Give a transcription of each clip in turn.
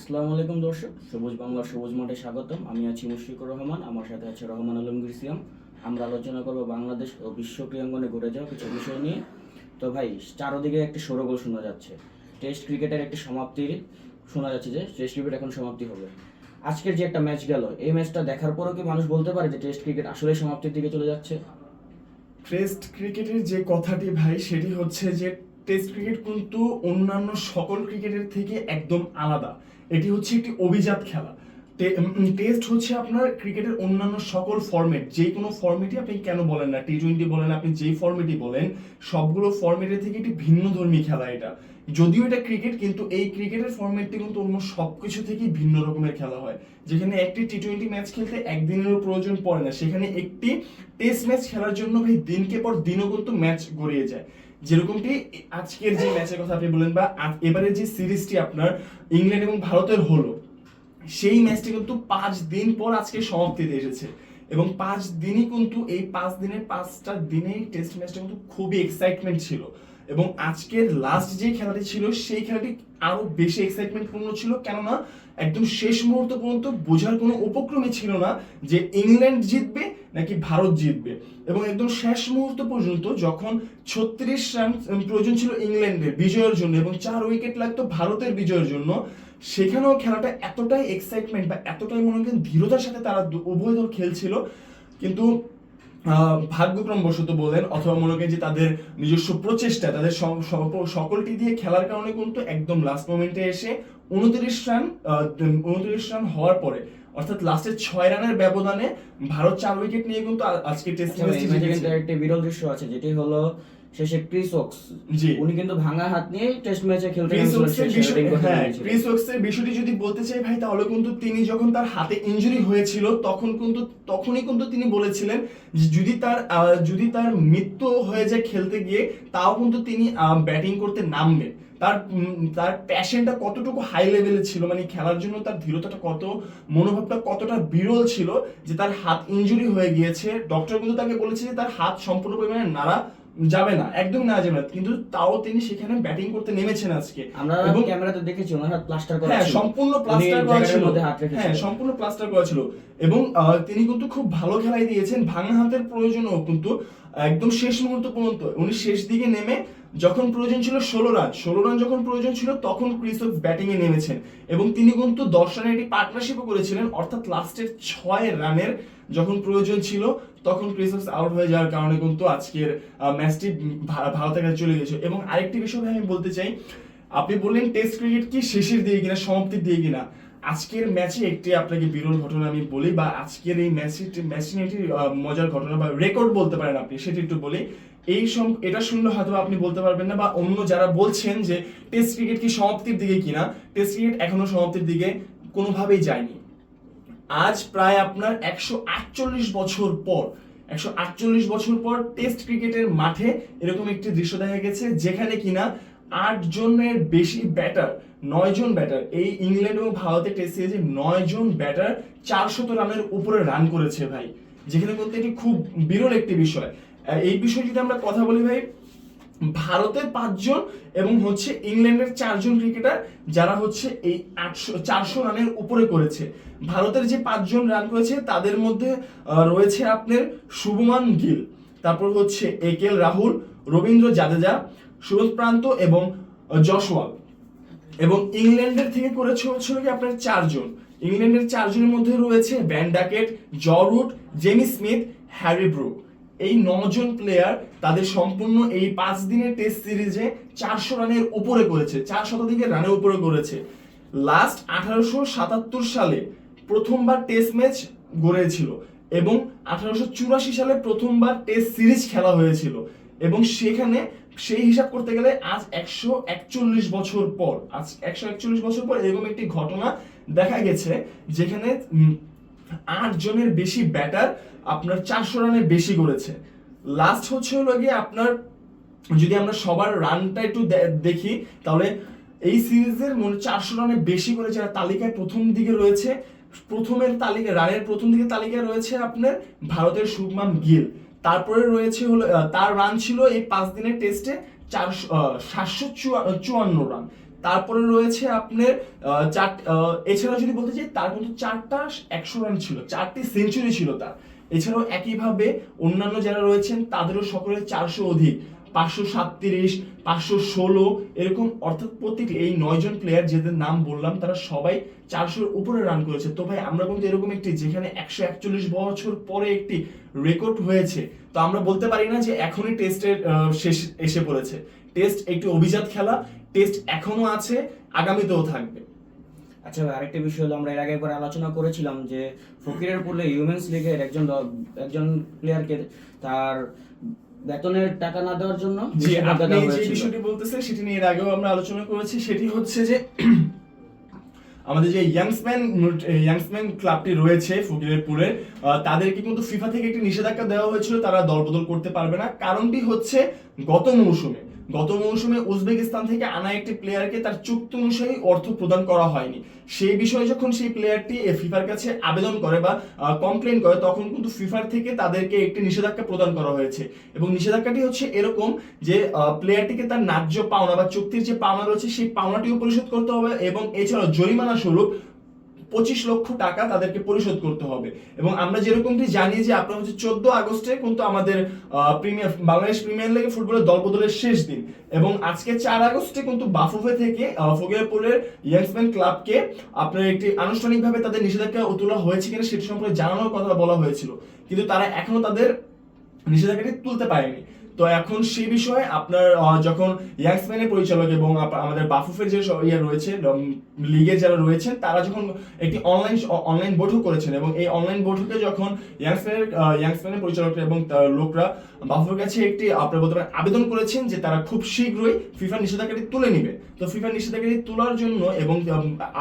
আসসালামু আলাইকুম দর্শক, সবুজ বাংলা সবুজ মাঠে স্বাগতম। আমি আছি মুশফিকুর রহমান, আমার সাথে আছে রহমান আলমগীর সিয়াম আমরা আলোচনা করব বাংলাদেশ ও বিশ্ব ক্রীড়াঙ্গনে ঘটে যাওয়া কিছু বিষয় নিয়ে। তো ভাই, চারোদিকে একটি সরগোল শোনা যাচ্ছে। টেস্ট ক্রিকেটের একটি সমাপ্তির শোনা যাচ্ছে যে, টেস্ট ক্রিকেট এখন সমাপ্তি হবে। আজকের যে একটা ম্যাচ গেল, এই ম্যাচটা দেখার পরও কি মানুষ বলতে পারে যে টেস্ট ক্রিকেট আসলে সমাপ্তির দিকে চলে যাচ্ছে? টেস্ট ক্রিকেটের যে কথাটি ভাই, সেটি হচ্ছে যে টেস্ট ক্রিকেট কিন্তু অন্যান্য সকল ক্রিকেটের থেকে একদম আলাদা। এটি হচ্ছে একটি অভিজাত খেলা। টেস্ট হচ্ছে আপনার ক্রিকেটের অন্যান্য সকল ফরম্যাট যে কোনো ফরম্যাটই আপনি কেন বলেন না? টি টোয়েন্টি বলেন, আপনি যেই ফরম্যাটই বলেন, সবগুলো ফরম্যাটের থেকে একটি ভিন্ন ধর্মী খেলা এটা। যদিও এটা ক্রিকেট কিন্তু এই ক্রিকেটের ফরম্যাটটি কিন্তু অন্য সব কিছু থেকেই ভিন্ন রকমের খেলা হয়। যেখানে একটি টি টোয়েন্টি ম্যাচ খেলতে একদিনেরও প্রয়োজন পড়ে না। সেখানে একটি টেস্ট ম্যাচ খেলার জন্য ভাই দিনকে পর দিনও কিন্তু ম্যাচ গড়িয়ে যায়। যেরকমটি আজকের যে ম্যাচের কথা আপনি বলেন বা এবারের এবারে যে সিরিজটি আপনার ইংল্যান্ড এবং ভারতের হলো, সেই ম্যাচটি কিন্তু পাঁচ দিন পর আজকে সমাপ্তিতে এসেছে। এবং পাঁচ দিনই কিন্তু এই পাঁচ দিনের পাঁচটা দিনেই টেস্ট ম্যাচটা কিন্তু খুবই এক্সাইটমেন্ট ছিল। এবং আজকের লাস্ট যে খেলাটি ছিল, সেই খেলাটি আরও বেশি এক্সাইটমেন্টপূর্ণ ছিল। কেননা, একদম শেষ মুহূর্ত পর্যন্ত বোঝার কোনো উপক্রমই ছিল না যে ইংল্যান্ড জিতবে নাকি ভারত জিতবে। এবং একদম শেষ মুহূর্ত পর্যন্ত যখন ছত্রিশ রান প্রয়োজন ছিল ইংল্যান্ডের বিজয়ের জন্য এবং চার উইকেট লাগতো ভারতের বিজয়ের জন্য, সেখানেও খেলাটা এতটাই এক্সাইটমেন্ট বা এতটাই মনে করেন ধীরতার সাথে তারা উভয় দল খেলছিল। কিন্তু ভাগ্যক্রম বসত বলেন অথবা মনে করেন যে তাদের নিজস্ব প্রচেষ্টা, তাদের সকলটি দিয়ে খেলার কারণে কিন্তু একদম লাস্ট মোমেন্টে এসে উনত্রিশ রান উনত্রিশ রান হওয়ার পরে অর্থাৎ লাস্টের ছয় রানের ব্যবধানে ভারত চার উইকেট নিয়ে কিন্তু আজকে টেস্ট আচ্ছা ম্যাচে কিন্তু বিরল দৃশ্য আছে যেটি হলো শেষে ক্রিস ওক্স জি। উনি কিন্তু ভাঙা হাত নিয়ে টেস্ট ম্যাচে খেলতে ক্রিস ওকসের হ্যাঁ। বিষয়টি যদি বলতে চাই ভাই তাহলে কিন্তু তিনি যখন তার হাতে ইনজুরি হয়েছিল তখন কিন্তু তখনই কিন্তু তিনি বলেছিলেন যে যদি তার যদি তার মৃত্যু হয়ে যায় খেলতে গিয়ে তাও কিন্তু তিনি ব্যাটিং করতে নামবেন। তার তার প্যাশনটা কতটুকু হাই লেভেলে ছিল মানে খেলার জন্য তার ধীরতাটা কত মনোভাবটা কতটা বিরল ছিল যে তার হাত ইনজুরি হয়ে গিয়েছে ডক্টর কিন্তু তাকে বলেছে যে তার হাত সম্পূর্ণ পরিমাণে নাড়া যাবে না একদম না যাবে না কিন্তু তাও তিনি সেখানে ব্যাটিং করতে নেমেছেন আজকে। আমরা এবং ক্যামেরাতে দেখেছি ওনার হাত প্লাস্টার করা হ্যাঁ সম্পূর্ণ প্লাস্টার করা ছিল। হাত হ্যাঁ সম্পূর্ণ প্লাস্টার করা ছিল। এবং তিনি কিন্তু খুব ভালো খেলাই দিয়েছেন ভাঙা হাতের প্রয়োজনও কিন্তু একদম শেষ মুহূর্ত পর্যন্ত উনি শেষ দিকে নেমে যখন প্রয়োজন ছিল ষোলো রান ষোলো রান যখন প্রয়োজন ছিল, তখন ক্রিসক ব্যাটিং এ নেমেছেন এবং তিনি কিন্তু দশ রানের একটি পার্টনারশিপও করেছিলেন, অর্থাৎ লাস্টের ছয় রানের যখন প্রয়োজন ছিল, তখন ক্রিসক্স আউট হয়ে যাওয়ার কারণে কিন্তু আজকের ম্যাচটি ভারতের কাছে চলে গেছে এবং আরেকটি বিষয় আমি বলতে চাই, আপনি বললেন টেস্ট ক্রিকেট কি শেষের দিয়ে কিনা, সমাপ্তির দিয়ে কিনা? আজকের ম্যাচে একটি আপনাকে বিরল ঘটনা আমি বলি বা আজকের এই ম্যাচে ম্যাচটি নিয়ে একটি মজার ঘটনা বা রেকর্ড বলতে পারেন আপনি, সেটি একটু বলি। এই এটা শুনলে হয়তো আপনি বলতে পারবেন না বা অন্য যারা বলছেন যে টেস্ট ক্রিকেট কি সমাপ্তির দিকে কিনা টেস্ট ক্রিকেট এখনও সমাপ্তির দিকে কোনোভাবেই যায়নি। আজ প্রায় আপনার একশো আটচল্লিশ বছর পর, একশো আটচল্লিশ বছর পর টেস্ট ক্রিকেটের মাঠে এরকম একটি দৃশ্য দেখা গেছে যেখানে কিনা আট জনের বেশি ব্যাটার নয় জন ব্যাটার এই ইংল্যান্ড এবং ভারতের টেস্ট সিরিজে নয় জন ব্যাটার চারশত রানের উপরে রান করেছে ভাই। যেখানে বলতে এটি খুব বিরল একটি বিষয়। এই বিষয়ে যদি আমরা কথা বলি ভাই, ভারতের পাঁচজন এবং হচ্ছে ইংল্যান্ডের চারজন ক্রিকেটার যারা হচ্ছে এই আটশো, চারশো রানের উপরে করেছে। ভারতের যে পাঁচজন রান করেছে, তাদের মধ্যে রয়েছে আপনার শুভমান গিল, তারপর হচ্ছে এ একেল রাহুল, রবীন্দ্র জাদেজা, সুরজ প্রান্ত এবং জশওয়াল এবং ইংল্যান্ডের থেকে করেছে হচ্ছে কি আপনার চারজন। ইংল্যান্ডের চারজনের মধ্যে রয়েছে Ben Duckett Joe Root Jamie Smith, Harry Brook. এই নজন প্লেয়ার তাদের সম্পূর্ণ এই পাঁচ দিনের টেস্ট সিরিজে চারশো রানের উপরে করেছে, চার শতাধিকের রানের উপরে করেছে। লাস্ট আঠারোশো সাতাত্তর সালে প্রথমবার টেস্ট ম্যাচ গড়েছিল এবং আঠারোশো চুরাশি সালে প্রথমবার টেস্ট সিরিজ খেলা হয়েছিল এবং সেখানে সেই হিসাব করতে গেলে আজ একশো একচল্লিশ বছর পর, আজ একশো একচল্লিশ বছর পর এরকম একটি ঘটনা দেখা গেছে যেখানে আট জনের বেশি ব্যাটার আপনার চারশো রানের বেশি করেছে। লাস্ট হচ্ছে হলো গিয়ে আপনার, যদি আমরা সবার রানটা একটু দেখি, তাহলে এই সিরিজের মনে চারশো রানে বেশি করে যারা তালিকায় প্রথম দিকে রয়েছে, প্রথমের তালিকা, রানের প্রথম দিকে তালিকায় রয়েছে আপনার ভারতের শুভমান গিল। তারপরে রয়েছে হলো তার রান ছিল এই পাঁচ দিনের টেস্টে চারশো সাতশো চুয়ান্ন রান তারপরে রয়েছে আপনার চার এছাড়া যদি বলতে চাই, তার কিন্তু চারটা একশো রান ছিল, চারটি সেঞ্চুরি ছিল তার। এছাড়াও একইভাবে অন্যান্য যারা রয়েছেন, তাদেরও সকলের চারশো অধিক। পাঁচশো সাতত্রিশ, পাঁচশো ষোলো, এরকম অর্থাৎ প্রত্যেকটি এই নয়জন প্লেয়ার যাদের নাম বললাম, তারা সবাই চারশোর উপরে রান করেছে। তো ভাই, আমরা কিন্তু এরকম একটি, যেখানে একশো একচল্লিশ বছর পরে একটি রেকর্ড হয়েছে। তো আমরা বলতে পারি না যে এখনই টেস্টের শেষ এসে পড়েছে। টেস্ট একটি অভিজাত খেলা টেস্ট এখনও আছে, আগামীতেও থাকবে। আচ্ছা ভাই আরেকটা বিষয় হলো আমরা এর আগে একবার আলোচনা করেছিলাম যে ফকিরের পুলে ইউমেন্স লিগের একজন একজন প্লেয়ারকে তার বেতনের টাকা না দেওয়ার জন্য যে আপনি যে বিষয়টি বলতেছেন সেটি নিয়ে এর আগেও আমরা আলোচনা করেছি। সেটি হচ্ছে যে আমাদের যে ইয়াংসম্যান ইয়াংসম্যান ক্লাবটি রয়েছে ফকিরেরপুরে তাদেরকে কিন্তু ফিফা থেকে একটি নিষেধাজ্ঞা দেওয়া হয়েছিল। তারা দলবদল করতে পারবে না। কারণটি হচ্ছে গত মৌসুমে গত মৌসুমে উজবেকিস্তান থেকে আনা একটি প্লেয়ারকে তার চুক্তি অনুযায়ী অর্থ প্রদান করা হয়নি। সেই বিষয়ে যখন সেই প্লেয়ারটি ফিফার কাছে আবেদন করে বা কমপ্লেন করে, তখন কিন্তু ফিফার থেকে তাদেরকে একটি নিষেধাজ্ঞা প্রদান করা হয়েছে। এবং নিষেধাজ্ঞাটি হচ্ছে এরকম যে প্লেয়ারটিকে তার ন্যায্য পাওনা বা চুক্তির যে পাওনা রয়েছে, সেই পাওনাটিও পরিশোধ করতে হবে এবং এছাড়াও জরিমানা স্বরূপ পঁচিশ লক্ষ টাকা তাদেরকে পরিশোধ করতে হবে। এবং আমরা যেরকমটি জানি যে আপনার হচ্ছে চোদ্দ আগস্টে কিন্তু আমাদের প্রিমিয়ার, বাংলাদেশ প্রিমিয়ার লিগে ফুটবলের দলবদলের শেষ দিন। এবং আজকে চার আগস্টে কিন্তু বাফুফে থেকে ফকিরপুরের ইয়াংসম্যান ক্লাবকে আপনার একটি আনুষ্ঠানিকভাবে তাদের নিষেধাজ্ঞা তোলা হয়েছে কিনা সেটি সম্পর্কে জানানোর কথা বলা হয়েছিল। কিন্তু তারা এখনও তাদের নিষেধাজ্ঞাটি তুলতে পারেনি। তো এখন সেই বিষয়ে আপনার যখন ইয়াংসম্যানের পরিচালক এবং আমাদের বাফুফের যে ইয়ে রয়েছে লিগের যারা রয়েছেন, তারা যখন একটি অনলাইন অনলাইন বৈঠক করেছেন এবং এই অনলাইন বৈঠকে যখন ইয়াংসম্যানের ইয়াংসম্যানের পরিচালকরা এবং লোকরা বাফুফের কাছে একটি, আপনার বলতে আবেদন করেছেন যে তারা খুব শীঘ্রই ফিফা নিষেধাজ্ঞাটি তুলে নিবে। তো ফিফা নিষেধাজ্ঞাটি তোলার জন্য এবং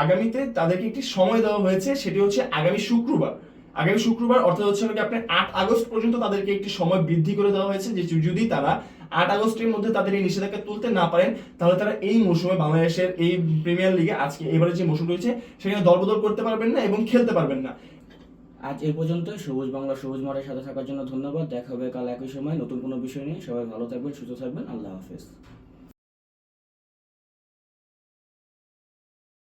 আগামীতে তাদেরকে একটি সময় দেওয়া হয়েছে, সেটি হচ্ছে আগামী শুক্রবার। আগামী শুক্রবার, অর্থাৎ হচ্ছে নাকি আপনার আট আগস্ট পর্যন্ত তাদেরকে একটি সময় বৃদ্ধি করে দেওয়া হয়েছে, যে যদি তারা আট আগস্টের মধ্যে তাদের এই নিষেধাজ্ঞা তুলতে না পারেন, তাহলে তারা এই মৌসুমে বাংলাদেশের এই প্রিমিয়ার লিগে আজকে এবারে যে মৌসুম রয়েছে, সেখানে দলবদল করতে পারবেন না এবং খেলতে পারবেন না। আজ এই পর্যন্ত সবুজ বাংলা, সবুজ মাঠের সাথে থাকার জন্য ধন্যবাদ। দেখা হবে কাল একই সময় নতুন কোনো বিষয় নিয়ে। সবাই ভালো থাকবেন, সুস্থ থাকবেন। আল্লাহ হাফেজ।